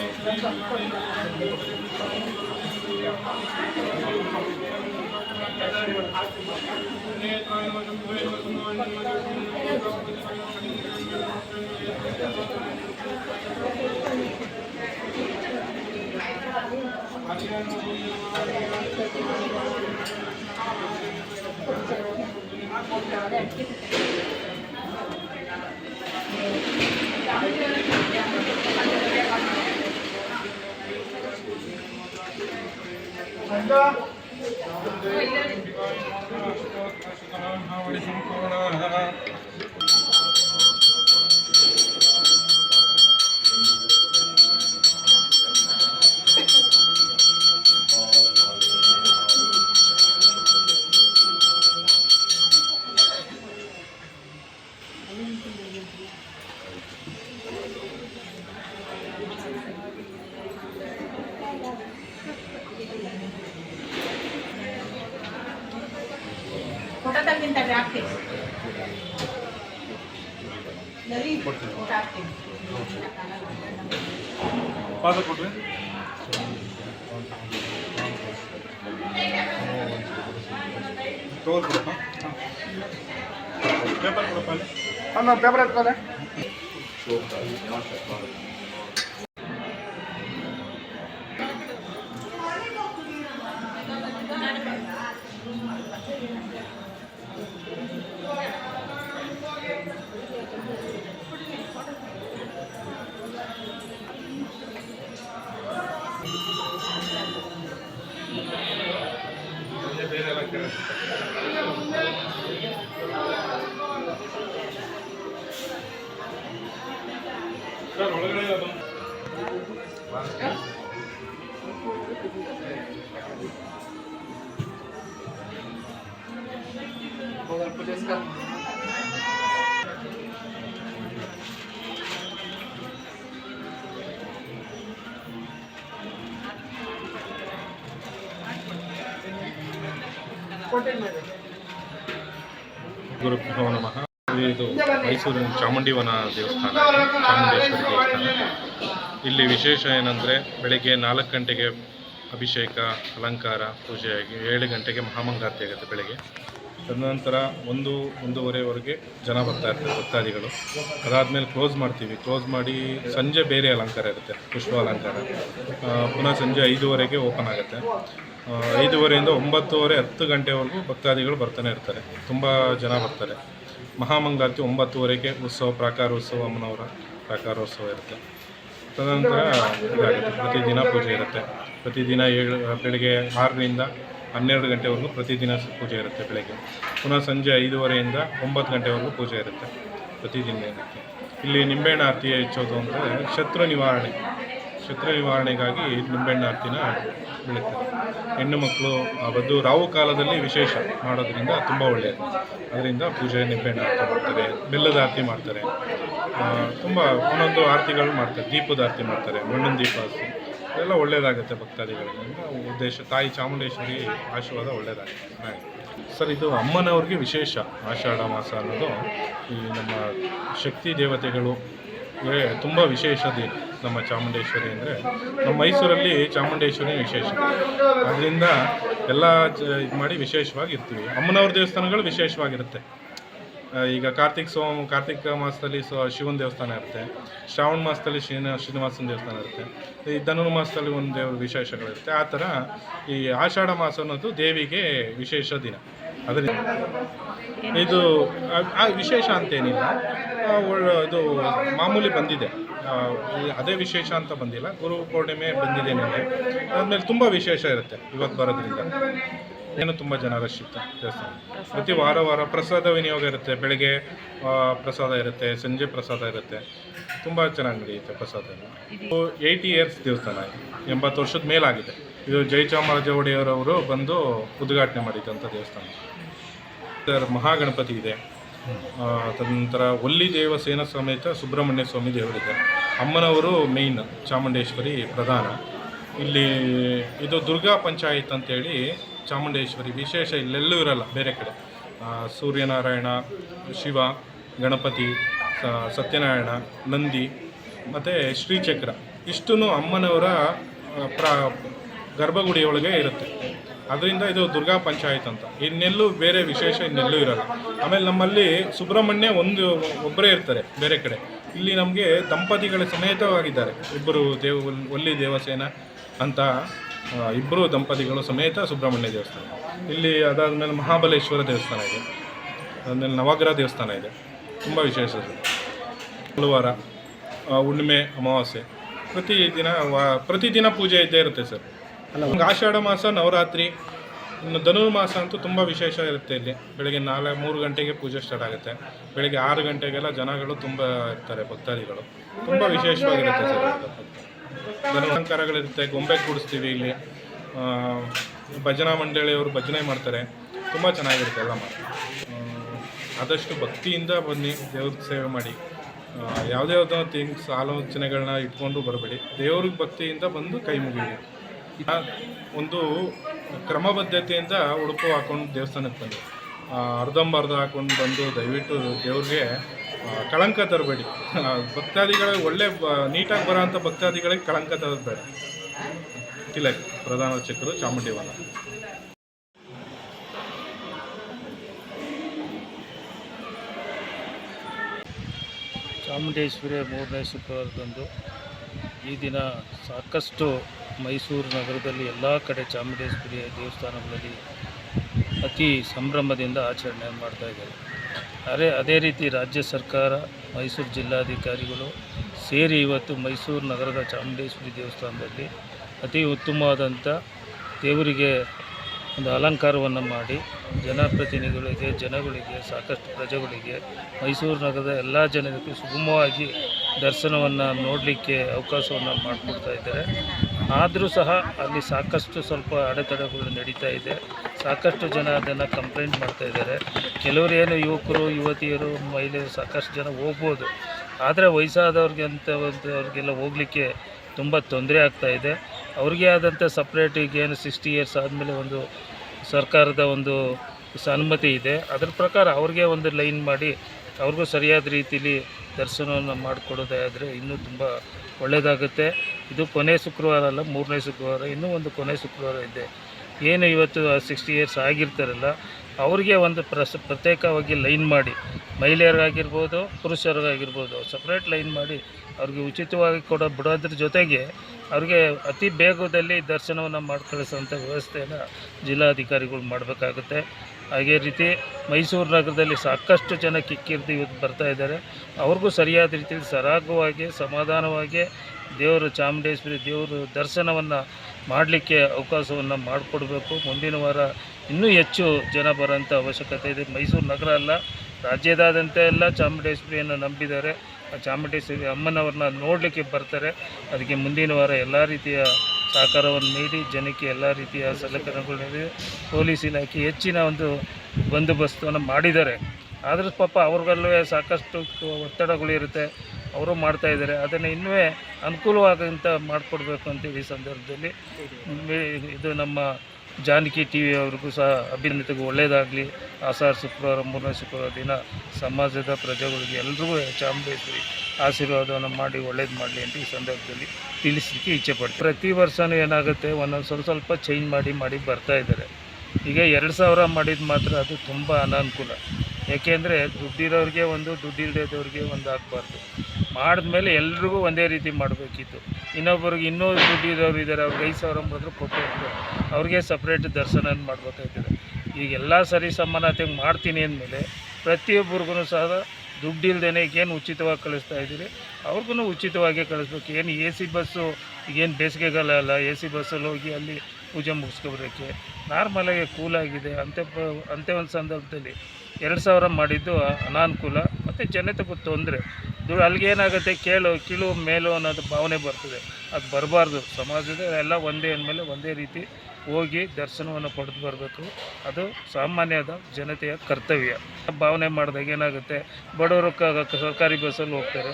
ನಿಮ್ಮ ಜೊತೆಗೆ ಫೋಟೋ ತೆಗಿಂತಾರೆ सुतरां Trata bien de rajes. David, rajes. Pasa por bien. Paper paper ఎత్తుకోలే paper ఎత్తుకోలే sir ಒಳಗಡೆ ಅದು ಗುರುಭ್ಯೋ ನಮಃ. ಇದು ಮೈಸೂರಿನ ಚಾಮುಂಡಿವನ ದೇವಸ್ಥಾನ, ಚಾಮುಂಡೇಶ್ವರಿ. ದೇವಸ್ಥಾನ ಇಲ್ಲಿ ವಿಶೇಷ ಏನಂದರೆ ಬೆಳಗ್ಗೆ ನಾಲ್ಕು ಗಂಟೆಗೆ ಅಭಿಷೇಕ, ಅಲಂಕಾರ, ಪೂಜೆಯಾಗಿ ಏಳು ಗಂಟೆಗೆ ಮಹಾಮಂಗಾರತಿ ಆಗುತ್ತೆ ಬೆಳಿಗ್ಗೆ. ತದನಂತರ ಒಂದು, ಒಂದೂವರೆವರೆಗೆ ಜನ ಬರ್ತಾ ಇರ್ತಾರೆ ಭಕ್ತಾದಿಗಳು. ಅದಾದಮೇಲೆ ಕ್ಲೋಸ್ ಮಾಡ್ತೀವಿ. ಕ್ಲೋಸ್ ಮಾಡಿ ಸಂಜೆ ಬೇರೆ ಅಲಂಕಾರ ಇರುತ್ತೆ, ಪುಷ್ಪ ಅಲಂಕಾರ. ಪುನಃ ಸಂಜೆ ಐದೂವರೆಗೆ ಓಪನ್ ಆಗುತ್ತೆ. ಐದೂವರೆಯಿಂದ ಒಂಬತ್ತುವರೆ ಹತ್ತು ಗಂಟೆವರೆಗೂ ಭಕ್ತಾದಿಗಳು ಬರ್ತಾನೆ ಇರ್ತಾರೆ. ತುಂಬ ಜನ ಬರ್ತಾರೆ. ಮಹಾಮಂಗಳಾರತಿ ಒಂಬತ್ತುವರೆಗೆ ಉತ್ಸವ, ಪ್ರಾಕಾರೋತ್ಸವ, ಅಮ್ಮನವರ ಪ್ರಾಕಾರೋತ್ಸವ ಇರುತ್ತೆ. ತದನಂತರ ಇದಾಗುತ್ತೆ. ಪ್ರತಿದಿನ ಪೂಜೆ ಇರುತ್ತೆ. ಪ್ರತಿದಿನ ಏಳು, ಬೆಳಿಗ್ಗೆ ಆರರಿಂದ ಹನ್ನೆರಡು ಗಂಟೆವರೆಗೂ ಪ್ರತಿದಿನ ಪೂಜೆ ಇರುತ್ತೆ ಬೆಳಗ್ಗೆ. ಪುನಃ ಸಂಜೆ ಐದೂವರೆಯಿಂದ ಒಂಬತ್ತು ಗಂಟೆವರೆಗೂ ಪೂಜೆ ಇರುತ್ತೆ ಪ್ರತಿದಿನ ಇರುತ್ತೆ ಇಲ್ಲಿ ನಿಂಬೆಹಣ್ಣು ಆರತಿ ಹೆಚ್ಚೋದು ಅಂದರೆ ಶತ್ರು ನಿವಾರಣೆ. ಶತ್ರು ನಿವಾರಣೆಗಾಗಿ ನಿಂಬೆಹಣ್ಣು ಆರತಿನ ಬೆಳೀತಾರೆ ಹೆಣ್ಣು ಮಕ್ಕಳು ಬದ್ದು ರಾವು ಕಾಲದಲ್ಲಿ ವಿಶೇಷ ಮಾಡೋದ್ರಿಂದ ತುಂಬ ಒಳ್ಳೆಯದು. ಅದರಿಂದ ಪೂಜೆ ನಿಂಬೆಹಣ್ಣು ಆರತಿ ಮಾಡ್ತಾರೆ, ಬೆಲ್ಲದ ಆರತಿ ಮಾಡ್ತಾರೆ. ತುಂಬ ಒಂದೊಂದು ಆರತಿಗಳು ಮಾಡ್ತಾರೆ, ದೀಪದ ಆರತಿ ಮಾಡ್ತಾರೆ, ಮಣ್ಣಿನ ದೀಪ ಇದೆಲ್ಲ ಒಳ್ಳೆಯದಾಗುತ್ತೆ ಭಕ್ತಾದಿಗಳಿಗೆ. ಉದ್ದೇಶ, ತಾಯಿ ಚಾಮುಂಡೇಶ್ವರಿ ಆಶೀರ್ವಾದ ಒಳ್ಳೆಯದಾಗುತ್ತೆ. ಸರ್, ಇದು ಅಮ್ಮನವ್ರಿಗೆ ವಿಶೇಷ ಆಷಾಢ ಮಾಸ ಅನ್ನೋದು ಈ ನಮ್ಮ ಶಕ್ತಿ ದೇವತೆಗಳು ತುಂಬ ವಿಶೇಷ ದಿನ ನಮ್ಮ ಚಾಮುಂಡೇಶ್ವರಿ ಅಂದರೆ ನಮ್ಮ ಮೈಸೂರಲ್ಲಿ ಚಾಮುಂಡೇಶ್ವರಿ ವಿಶೇಷ. ಅದರಿಂದ ಎಲ್ಲ ಇದು ಮಾಡಿ ವಿಶೇಷವಾಗಿ ಇರ್ತೀವಿ ಅಮ್ಮನವ್ರ ದೇವಸ್ಥಾನಗಳು ವಿಶೇಷವಾಗಿರುತ್ತೆ. ಈಗ ಕಾರ್ತಿಕ್ ಸೋಮ, ಕಾರ್ತಿಕ ಮಾಸದಲ್ಲಿ ಸೊ, ಶಿವನ ದೇವಸ್ಥಾನ ಇರುತ್ತೆ. ಶ್ರಾವಣ ಮಾಸದಲ್ಲಿ ಶ್ರೀನ, ಶ್ರೀನಿವಾಸನ ದೇವಸ್ಥಾನ ಇರುತ್ತೆ. ಈ ಧನುರ್ ಮಾಸದಲ್ಲಿ ಒಂದು ದೇವ್ರ ವಿಶೇಷಗಳಿರುತ್ತೆ. ಆ ಥರ ಈ ಆಷಾಢ ಮಾಸ ಅನ್ನೋದು ದೇವಿಗೆ ವಿಶೇಷ ದಿನ. ಅದರಿಂದ ಇದು ವಿಶೇಷ ಅಂತೇನಿಲ್ಲ. ಇದು ಮಾಮೂಲಿ ಬಂದಿದೆ. ಅದೇ ವಿಶೇಷ ಅಂತ ಬಂದಿಲ್ಲ. ಗುರು ಪೂರ್ಣಿಮೆ ಬಂದಿದೆ ನನಗೆ ಅದಾದ್ಮೇಲೆ ತುಂಬ ವಿಶೇಷ ಇರುತ್ತೆ ಇವತ್ತು ಬರೋದ್ರಿಂದ. ಏನು ತುಂಬ ಜನ ರಶ್ ಇತ್ತು. ದೇವಸ್ಥಾನ. ಪ್ರತಿ ವಾರ ವಾರ ಪ್ರಸಾದ ವಿನಿಯೋಗ ಇರುತ್ತೆ. ಬೆಳಗ್ಗೆ ಪ್ರಸಾದ ಇರುತ್ತೆ, ಸಂಜೆ ಪ್ರಸಾದ ಇರುತ್ತೆ. ತುಂಬ ಚೆನ್ನಾಗಿ ನಡೆಯುತ್ತೆ ಪ್ರಸಾದ ಇದು ಏಯ್ಟಿ ಇಯರ್ಸ್ ದೇವಸ್ಥಾನ. ಎಂಬತ್ತು ವರ್ಷದ ಮೇಲಾಗಿದೆ. ಇದು ಜಯಚಾಮರಾಜ ಒಡೆಯರವರು ಬಂದು ಉದ್ಘಾಟನೆ ಮಾಡಿದ್ದಂಥ ದೇವಸ್ಥಾನ. ಸರ್, ಮಹಾಗಣಪತಿ ಇದೆ. ತದನಂತರ ಒಲ್ಲಿ ದೇವ ಸೇನ ಸಮೇತ ಸುಬ್ರಹ್ಮಣ್ಯ ಸ್ವಾಮಿ ದೇವರಿದ್ದಾರೆ. ಅಮ್ಮನವರು ಮೇಯ್ನ್ ಚಾಮುಂಡೇಶ್ವರಿ ಪ್ರಧಾನ. ಇಲ್ಲಿ ಇದು ದುರ್ಗಾ ಪಂಚಾಯತ್ ಅಂತೇಳಿ ಚಾಮುಂಡೇಶ್ವರಿ, ವಿಶೇಷ ಇಲ್ಲೆಲ್ಲೂ ಇರಲ್ಲ, ಬೇರೆ ಕಡೆ. ಸೂರ್ಯನಾರಾಯಣ, ಶಿವ, ಗಣಪತಿ ಸತ್ಯನಾರಾಯಣ, ನಂದಿ, ಮತ್ತು ಶ್ರೀಚಕ್ರ. ಇಷ್ಟು ಅಮ್ಮನವರ ಪ್ರ, ಗರ್ಭಗುಡಿಯೊಳಗೆ ಇರುತ್ತೆ. ಅದರಿಂದ ಇದು ದುರ್ಗಾ ಪಂಚಾಯತ್ ಅಂತ. ಇನ್ನೆಲ್ಲೂ ಬೇರೆ ವಿಶೇಷ ಇನ್ನೆಲ್ಲೂ ಇರಲ್ಲ. ಆಮೇಲೆ ನಮ್ಮಲ್ಲಿ ಸುಬ್ರಹ್ಮಣ್ಯ ಒಂದು, ಒಬ್ಬರೇ ಇರ್ತಾರೆ ಬೇರೆ ಕಡೆ. ಇಲ್ಲಿ ನಮಗೆ ದಂಪತಿಗಳ ಸಮೇತವಾಗಿದ್ದಾರೆ. ಇಬ್ಬರು ದೇವ, ಒಲ್ಲಿ ದೇವಸೇನ ಅಂತ ಇಬ್ಬರು ದಂಪತಿಗಳು ಸಮೇತ ಸುಬ್ರಹ್ಮಣ್ಯ ದೇವಸ್ಥಾನ. ಇಲ್ಲಿ ಅದಾದಮೇಲೆ ಮಹಾಬಲೇಶ್ವರ ದೇವಸ್ಥಾನ ಇದೆ. ಅದಾದಮೇಲೆ ನವಗ್ರಹ ದೇವಸ್ಥಾನ ಇದೆ. ತುಂಬ ವಿಶೇಷ ಮಂಗಳವಾರ ಹುಣ್ಣಿಮೆ, ಅಮಾವಾಸ್ಯೆ. ಪ್ರತಿದಿನ ವಾ ಪ್ರತಿದಿನ ಪೂಜೆ ಇದ್ದೇ ಇರುತ್ತೆ ಸರ್. ನಮ್ಗೆ ಆಷಾಢ ಮಾಸ ನವರಾತ್ರಿ ಇನ್ನು ಧನುರ್ಮಾಸ ಅಂತೂ ತುಂಬ ವಿಶೇಷ ಇರುತ್ತೆ ಇಲ್ಲಿ. ಬೆಳಗ್ಗೆ ನಾಲ್ಕು ಮೂರು ಗಂಟೆಗೆ ಪೂಜೆ ಸ್ಟಾರ್ಟ್ ಆಗುತ್ತೆ. ಬೆಳಗ್ಗೆ ಆರು ಗಂಟೆಗೆಲ್ಲ ಜನಗಳು ತುಂಬ ಇರ್ತಾರೆ ಭಕ್ತಾದಿಗಳು. ತುಂಬ ವಿಶೇಷವಾಗಿರುತ್ತೆ ಸರ್ ಧನುರಂಕಾರಗಳಿರುತ್ತೆ ಗೊಂಬೆ ಕೂಡಿಸ್ತೀವಿ ಇಲ್ಲಿ. ಭಜನಾ ಮಂಡಳಿಯವರು ಭಜನೆ ಮಾಡ್ತಾರೆ. ತುಂಬ ಚೆನ್ನಾಗಿರುತ್ತೆ ಎಲ್ಲ ಮಾಡಿ ಆದಷ್ಟು ಭಕ್ತಿಯಿಂದ ಬನ್ನಿ ದೇವ್ರ ಸೇವೆ ಮಾಡಿ. ಯಾವುದೇ ಯಾವುದೋ ಥಿಂಗ್ಸ್ ಆಲೋಚನೆಗಳನ್ನ ಇಟ್ಕೊಂಡು ಬರಬೇಡಿ. ದೇವ್ರಿಗೆ ಭಕ್ತಿಯಿಂದ ಬಂದು ಕೈ ಮುಗಿರಿ ಆ, ಒಂದು ಕ್ರಮಬದ್ಧತೆಯಿಂದ ಉಡುಪು ಹಾಕೊಂಡು ದೇವಸ್ಥಾನಕ್ಕೆ ಬಂದೆ. ಅರ್ಧಂಬರ್ಧ ಹಾಕೊಂಡು ಬಂದು ದಯವಿಟ್ಟು ದೇವ್ರಿಗೆ ಕಳಂಕ ತರಬೇಡಿ. ಭಕ್ತಾದಿಗಳಿಗೆ ಒಳ್ಳೆ ನೀಟಾಗಿ ಬರೋ ಅಂಥ ಭಕ್ತಾದಿಗಳಿಗೆ ಕಳಂಕ ತರಬೇಡ. ತಿಲಕ್, ಪ್ರಧಾನ ಅರ್ಚಕರು ಚಾಮುಂಡಿವಾಲ ಚಾಮುಂಡೇಶ್ವರಿ ಮೂರನೇ ಶುಕ್ರವಾರದಂದು ಈ ದಿನ ಸಾಕಷ್ಟು ಮೈಸೂರು ನಗರದಲ್ಲಿ ಎಲ್ಲ ಕಡೆ ಚಾಮುಂಡೇಶ್ವರಿಯ ದೇವಸ್ಥಾನಗಳಲ್ಲಿ ಅತಿ ಸಂಭ್ರಮದಿಂದ ಆಚರಣೆ ಮಾಡ್ತಾ ಇದ್ದಾರೆ. ಅದೇ ಅದೇ ರೀತಿ ರಾಜ್ಯ ಸರ್ಕಾರ, ಮೈಸೂರು ಜಿಲ್ಲಾಧಿಕಾರಿಗಳು ಸೇರಿ ಇವತ್ತು ಮೈಸೂರು ನಗರದ ಚಾಮುಂಡೇಶ್ವರಿ ದೇವಸ್ಥಾನದಲ್ಲಿ ಅತಿ ಉತ್ತಮವಾದಂಥ ದೇವರಿಗೆ ಒಂದು ಅಲಂಕಾರವನ್ನು ಮಾಡಿ ಜನಪ್ರತಿನಿಧಿಗಳಿಗೆ, ಜನಗಳಿಗೆ, ಸಾಕಷ್ಟು ಪ್ರಜೆಗಳಿಗೆ ಮೈಸೂರು ನಗರದ ಎಲ್ಲ ಜನರಿಗೂ ಸುಗಮವಾಗಿ ದರ್ಶನವನ್ನು ನೋಡಲಿಕ್ಕೆ ಅವಕಾಶವನ್ನು ಮಾಡಿಕೊಡ್ತಾ ಇದ್ದಾರೆ. ಆದರೂ ಸಹ ಅಲ್ಲಿ ಸಾಕಷ್ಟು ಸ್ವಲ್ಪ ಅಡೆತಡೆಗಳು ನಡೀತಾ ಇದೆ. ಸಾಕಷ್ಟು ಜನ ಅದನ್ನು ಕಂಪ್ಲೇಂಟ್ ಮಾಡ್ತಾ ಇದ್ದಾರೆ. ಕೆಲವರು ಏನು ಯುವಕರು, ಯುವತಿಯರು, ಮಹಿಳೆಯರು ಸಾಕಷ್ಟು ಜನ ಹೋಗ್ಬೋದು. ಆದರೆ ವಯಸ್ಸಾದವ್ರಿಗೆ ಅಂತ ಅವ್ರಿಗೆಲ್ಲ ಹೋಗಲಿಕ್ಕೆ ತುಂಬ ತೊಂದರೆ ಇದೆ. ಅವ್ರಿಗೆ ಆದಂಥ ಸಪ್ರೇಟ್ ಏನು ಸಿಕ್ಸ್ಟಿ ಇಯರ್ಸ್ ಆದಮೇಲೆ ಒಂದು ಸರ್ಕಾರದ ಒಂದು ಅನುಮತಿ ಇದೆ. ಅದ್ರ ಪ್ರಕಾರ ಅವ್ರಿಗೆ ಒಂದು ಲೈನ್ ಮಾಡಿ ಅವ್ರಿಗೂ ಸರಿಯಾದ ರೀತಿಯಲ್ಲಿ ದರ್ಶನವನ್ನು ಮಾಡಿಕೊಡೋದೇ ಆದರೆ ಇನ್ನೂ ತುಂಬ ಒಳ್ಳೆಯದಾಗುತ್ತೆ. ಇದು ಕೊನೆ ಶುಕ್ರವಾರ ಅಲ್ಲ, ಮೂರನೇ ಶುಕ್ರವಾರ, ಇನ್ನೂ ಒಂದು ಕೊನೆ ಶುಕ್ರವಾರ ಇದೆ. ಏನು ಇವತ್ತು ಸಿಕ್ಸ್ಟಿ ಇಯರ್ಸ್ ಆಗಿರ್ತಾರಲ್ಲ ಅವ್ರಿಗೆ ಒಂದು ಪ್ರಸ್, ಪ್ರತ್ಯೇಕವಾಗಿ ಲೈನ್ ಮಾಡಿ, ಮಹಿಳೆಯರಿಗಾಗಿರ್ಬೋದು, ಪುರುಷರಿಗಾಗಿರ್ಬೋದು ಸಪ್ರೇಟ್ ಲೈನ್ ಮಾಡಿ ಅವ್ರಿಗೆ ಉಚಿತವಾಗಿ ಕೊಡೋ ಬಿಡೋದ್ರ ಜೊತೆಗೆ ಅವ್ರಿಗೆ ಅತಿ ಬೇಗದಲ್ಲಿ ದರ್ಶನವನ್ನು ಮಾಡಿ ವ್ಯವಸ್ಥೆಯನ್ನು ಜಿಲ್ಲಾಧಿಕಾರಿಗಳು ಮಾಡಬೇಕಾಗುತ್ತೆ. ಹಾಗೇ ರೀತಿ ಮೈಸೂರು ನಗರದಲ್ಲಿ ಸಾಕಷ್ಟು ಜನ ಕಿಕ್ಕಿರ್ದು ಇವತ್ತು ಬರ್ತಾ ಇದ್ದಾರೆ. ಅವ್ರಿಗೂ ಸರಿಯಾದ ರೀತಿಯಲ್ಲಿ ಸರಾಗವಾಗಿ, ಸಮಾಧಾನವಾಗಿ ದೇವರು ಚಾಮುಂಡೇಶ್ವರಿ ದೇವರು ದರ್ಶನವನ್ನು ಮಾಡಲಿಕ್ಕೆ ಅವಕಾಶವನ್ನು ಮಾಡಿಕೊಡ್ಬೇಕು. ಮುಂದಿನ ವಾರ ಇನ್ನೂ ಹೆಚ್ಚು ಜನ ಬರೋಂಥ ಅವಶ್ಯಕತೆ ಇದೆ. ಮೈಸೂರು ನಗರ ಅಲ್ಲ ರಾಜ್ಯದಾದ್ಯಂತ ಎಲ್ಲ ಚಾಮುಂಡೇಶ್ವರಿಯನ್ನು ನಂಬಿದ್ದಾರೆ. ಆ ಚಾಮುಂಡೇಶ್ವರಿ ಅಮ್ಮನವ್ರನ್ನ ನೋಡಲಿಕ್ಕೆ ಬರ್ತಾರೆ. ಅದಕ್ಕೆ ಮುಂದಿನ ವಾರ ಎಲ್ಲ ರೀತಿಯ ಸಹಕಾರವನ್ನು ನೀಡಿ ಜನಕ್ಕೆ ಎಲ್ಲ ರೀತಿಯ ಸಲಕರಣೆಗಳು ಪೊಲೀಸ್ ಇಲಾಖೆ ಹೆಚ್ಚಿನ ಒಂದು ಬಂದೋಬಸ್ತನ್ನು ಮಾಡಿದ್ದಾರೆ. ಆದರೂ ಪಾಪ ಅವ್ರಿಗಲ್ಲೂ ಸಾಕಷ್ಟು ಒತ್ತಡಗಳು ಇರುತ್ತೆ. ಅವರು ಮಾಡ್ತಾ ಇದ್ದಾರೆ. ಅದನ್ನು ಇನ್ನೂ ಅನುಕೂಲವಾಗಂತ ಮಾಡಿಕೊಡ್ಬೇಕು ಅಂತೇಳಿ ಈ ಸಂದರ್ಭದಲ್ಲಿ. ಇದು ನಮ್ಮ ಜಾನಕಿ ಟಿ ವಿ ಅವ್ರಿಗೂ ಸಹ ಅಭಿನಂದಿತಗೂ ಒಳ್ಳೆಯದಾಗಲಿ. ಆಷಾಢ ಶುಕ್ರವಾರ, ಮೂರನೇ ಶುಕ್ರವಾರ ದಿನ ಸಮಾಜದ ಪ್ರಜೆಗಳಿಗೆ ಎಲ್ರಿಗೂ ಚಾಮುಂಡೇಶ್ವರಿ ಆಶೀರ್ವಾದವನ್ನು ಮಾಡಿ, ಒಳ್ಳೇದು ಮಾಡಲಿ ಅಂತ ಈ ಸಂದರ್ಭದಲ್ಲಿ ತಿಳಿಸಲಿಕ್ಕೆ ಇಚ್ಛೆ ಪಡ್ತೀವಿ ಪ್ರತಿ ವರ್ಷವೂ ಏನಾಗುತ್ತೆ, ಒಂದೊಂದು ಸ್ವಲ್ಪ ಸ್ವಲ್ಪ ಚೇಂಜ್ ಮಾಡಿ ಮಾಡಿ ಬರ್ತಾ ಇದ್ದಾರೆ. ಈಗ ಎರಡು ಸಾವಿರ ಮಾಡಿದ ಮಾತ್ರ ಅದು ತುಂಬ ಅನಾನುಕೂಲ. ಏಕೆಂದರೆ ದುಡ್ಡಿರೋರಿಗೆ ಒಂದು ದುಡ್ಡಿಲ್ಲದವ್ರಿಗೆ ಒಂದು ಆಗಬಾರ್ದು. ಮಾಡಿದ್ಮೇಲೆ ಎಲ್ರಿಗೂ ಒಂದೇ ರೀತಿ ಮಾಡಬೇಕಿತ್ತು. ಇನ್ನೊಬ್ಬರಿಗೆ ಇನ್ನೂ ದುಡ್ಡಿರೋರು ಇದ್ದಾರೆ ಅವ್ರಿಗೆ ಐದು ಸಾವಿರ ಮಾತ್ರ ಕೊಟ್ಟು ಅವ್ರಿಗೆ ಸಪ್ರೇಟ್ ದರ್ಶನ ಮಾಡಬೇಕಾಗ್ತದೆ ಈಗೆಲ್ಲ ಸರಿ ಸಮಾನತೆಗೆ ಮಾಡ್ತೀನಿ ಅಂದಮೇಲೆ ಪ್ರತಿಯೊಬ್ಬರಿಗೂ ಸಹ ದುಡ್ಡಿಲ್ದೇ ಏನು ಉಚಿತವಾಗಿ ಕಳಿಸ್ತಾ ಇದ್ದೀರಿ. ಅವ್ರಿಗೂ ಉಚಿತವಾಗಿ ಕಳಿಸ್ಬೇಕು. ಏನು ಎ ಸಿ ಬಸ್ಸು, ಈಗೇನು ಬೇಸಿಗೆಗಾಲ ಅಲ್ಲ ಎ ಸಿ ಬಸ್ಸಲ್ಲಿ ಹೋಗಿ ಅಲ್ಲಿ ಪೂಜೆ ಮುಗಿಸ್ಕೊಬರೋಕ್ಕೆ ನಾರ್ಮಲಾಗಿ ಕೂಲಾಗಿದೆ ಅಂತೆ ಅಂಥ ಒಂದು ಸಂದರ್ಭದಲ್ಲಿ ಎರಡು ಸಾವಿರ ಮಾಡಿದ್ದು ಅನಾನುಕೂಲ. ಮತ್ತು ಜನತೆಗೂ ತೊಂದರೆ. ದು ಅಲ್ಲಿಗೆ ಏನಾಗುತ್ತೆ ಕೇಳು, ಕೀಳು, ಮೇಲು ಅನ್ನೋದು ಭಾವನೆ ಬರ್ತದೆ. ಅದು ಬರಬಾರ್ದು. ಸಮಾಜದ ಎಲ್ಲ ಒಂದೇ ಅಂದಮೇಲೆ ಒಂದೇ ರೀತಿ ಹೋಗಿ ದರ್ಶನವನ್ನು ಪಡೆದು ಬರಬೇಕು. ಅದು ಸಾಮಾನ್ಯದ ಜನತೆಯ ಕರ್ತವ್ಯ. ಭಾವನೆ ಮಾಡಿದಾಗ ಏನಾಗುತ್ತೆ? ಬಡವರು ಸರ್ಕಾರಿ ಬಸ್ಸಲ್ಲಿ ಹೋಗ್ತಾರೆ.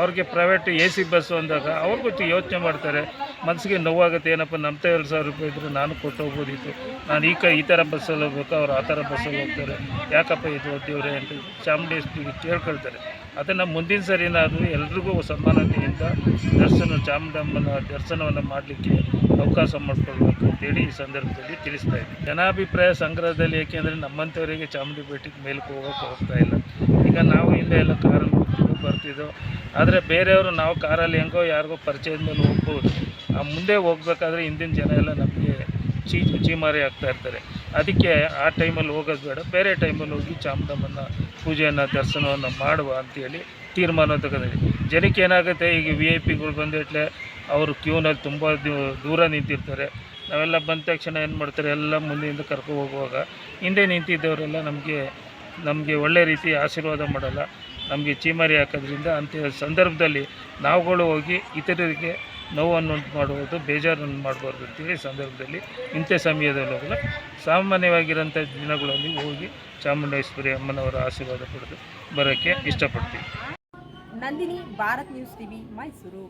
ಅವ್ರಿಗೆ ಪ್ರೈವೇಟ್ ಎ ಸಿ ಬಸ್ಸು ಅಂದಾಗ ಅವ್ರಿಗೂ ಯೋಚನೆ ಮಾಡ್ತಾರೆ ಮನಸ್ಸಿಗೆ ನೋವಾಗುತ್ತೆ, ಏನಪ್ಪ ನಮ್ಮ ಎರಡು ಸಾವಿರ ರೂಪಾಯಿ ಇದ್ದರೆ ನಾನು ಕೊಟ್ಟು ಹೋಗ್ಬೋದಿತ್ತು. ನಾನು ಈ ಕ, ಈ ಥರ ಬಸ್ಸಲ್ಲಿ ಹೋಗ್ಬೇಕು, ಅವ್ರು ಆ ಥರ ಬಸ್ಸಲ್ಲಿ ಹೋಗ್ತಾರೆ. ಯಾಕಪ್ಪ ಇದು ದೇವ್ರೆ ಅಂತ ಚಾಮುಂಡೇಶ್ವರಿಗೆ ಕೇಳ್ಕೊಳ್ತಾರೆ. ಅದನ್ನು ಮುಂದಿನ ಸರಿನಾದರೂ ಎಲ್ರಿಗೂ ಸಮಾನತೆಯಿಂದ ದರ್ಶನ, ಚಾಮುಂಡಮ್ಮನ ದರ್ಶನವನ್ನು ಮಾಡಲಿಕ್ಕೆ ಅವಕಾಶ ಮಾಡಿಕೊಳ್ಬೇಕು ಅಂತೇಳಿ ಈ ಸಂದರ್ಭದಲ್ಲಿ ತಿಳಿಸ್ತಾ ಇದ್ದೀನಿ. ಜನಾಭಿಪ್ರಾಯ ಸಂಗ್ರಹದಲ್ಲಿ ಏಕೆಂದರೆ ನಮ್ಮಂಥವರಿಗೆ ಚಾಮುಂಡಿ ಬೆಟ್ಟಕ್ಕೆ ಮೇಲಕ್ಕೆ ಹೋಗೋಕೆ ಹೋಗ್ತಾ ಇಲ್ಲ. ಈಗ ನಾವು ಹಿಂದೆ ಎಲ್ಲ ಕಾರಲ್ಲಿ ಹೋಗ್ತಿದ್ದೋ ಬರ್ತಿದ್ದೋ, ಆದರೆ ಬೇರೆಯವರು ನಾವು ಕಾರಲ್ಲಿ ಹೆಂಗೋ ಯಾರಿಗೋ ಪರಿಚಯದ ಮೇಲೆ ಹೋಗ್ಬೋದು. ಆ ಮುಂದೆ ಹೋಗ್ಬೇಕಾದ್ರೆ ಹಿಂದಿನ ಜನ ಎಲ್ಲ ನಮಗೆ ಚೀ, ಚೀಮಾರಿ ಆಗ್ತಾ ಇರ್ತಾರೆ. ಅದಕ್ಕೆ ಆ ಟೈಮಲ್ಲಿ ಹೋಗೋದು ಬೇಡ. ಬೇರೆ ಟೈಮಲ್ಲಿ ಹೋಗಿ ಚಾಮುಂಡಮ್ಮನ ಪೂಜೆಯನ್ನು, ದರ್ಶನವನ್ನು ಮಾಡುವ ಅಂತೇಳಿ ತೀರ್ಮಾನ ತಗೊಂಡಿದೆ ಜನಕ್ಕೆ ಏನಾಗುತ್ತೆ, ಈಗ ವಿ ಐ ಪಿಗಳು ಬಂದಿಟ್ಲೆ ಅವರು ಕ್ಯೂನಲ್ಲಿ ತುಂಬ ದೂರ ನಿಂತಿರ್ತಾರೆ. ನಾವೆಲ್ಲ ಬಂದ ತಕ್ಷಣ ಏನು ಮಾಡ್ತಾರೆ, ಎಲ್ಲ ಮುಂದೆಯಿಂದ ಕರ್ಕೊ ಹೋಗುವಾಗ ಹಿಂದೆ ನಿಂತಿದ್ದವರೆಲ್ಲ ನಮಗೆ ನಮಗೆ ಒಳ್ಳೆ ರೀತಿ ಆಶೀರ್ವಾದ ಮಾಡಲ್ಲ. ನಮಗೆ ಚೀಮಾರಿ ಹಾಕೋದ್ರಿಂದ ಅಂತ ಸಂದರ್ಭದಲ್ಲಿ ನಾವುಗಳು ಹೋಗಿ ಇತರರಿಗೆ ನೋವನ್ನು ಉಂಟು ಮಾಡುವುದು, ಬೇಜಾರನ್ನು ಮಾಡಬಾರ್ದು ಅಂತೇಳಿ ಸಂದರ್ಭದಲ್ಲಿ ಇಂಥ ಸಮಯದಲ್ಲಿ ಹೋಗಲ್ಲ. ಸಾಮಾನ್ಯವಾಗಿರೋಂಥ ದಿನಗಳಲ್ಲಿ ಹೋಗಿ ಚಾಮುಂಡೇಶ್ವರಿ ಅಮ್ಮನವರ ಆಶೀರ್ವಾದ ಪಡೆದು ಬರೋಕ್ಕೆ ಇಷ್ಟಪಡ್ತೀವಿ. Nandini, Bharat news TV, Mysuru.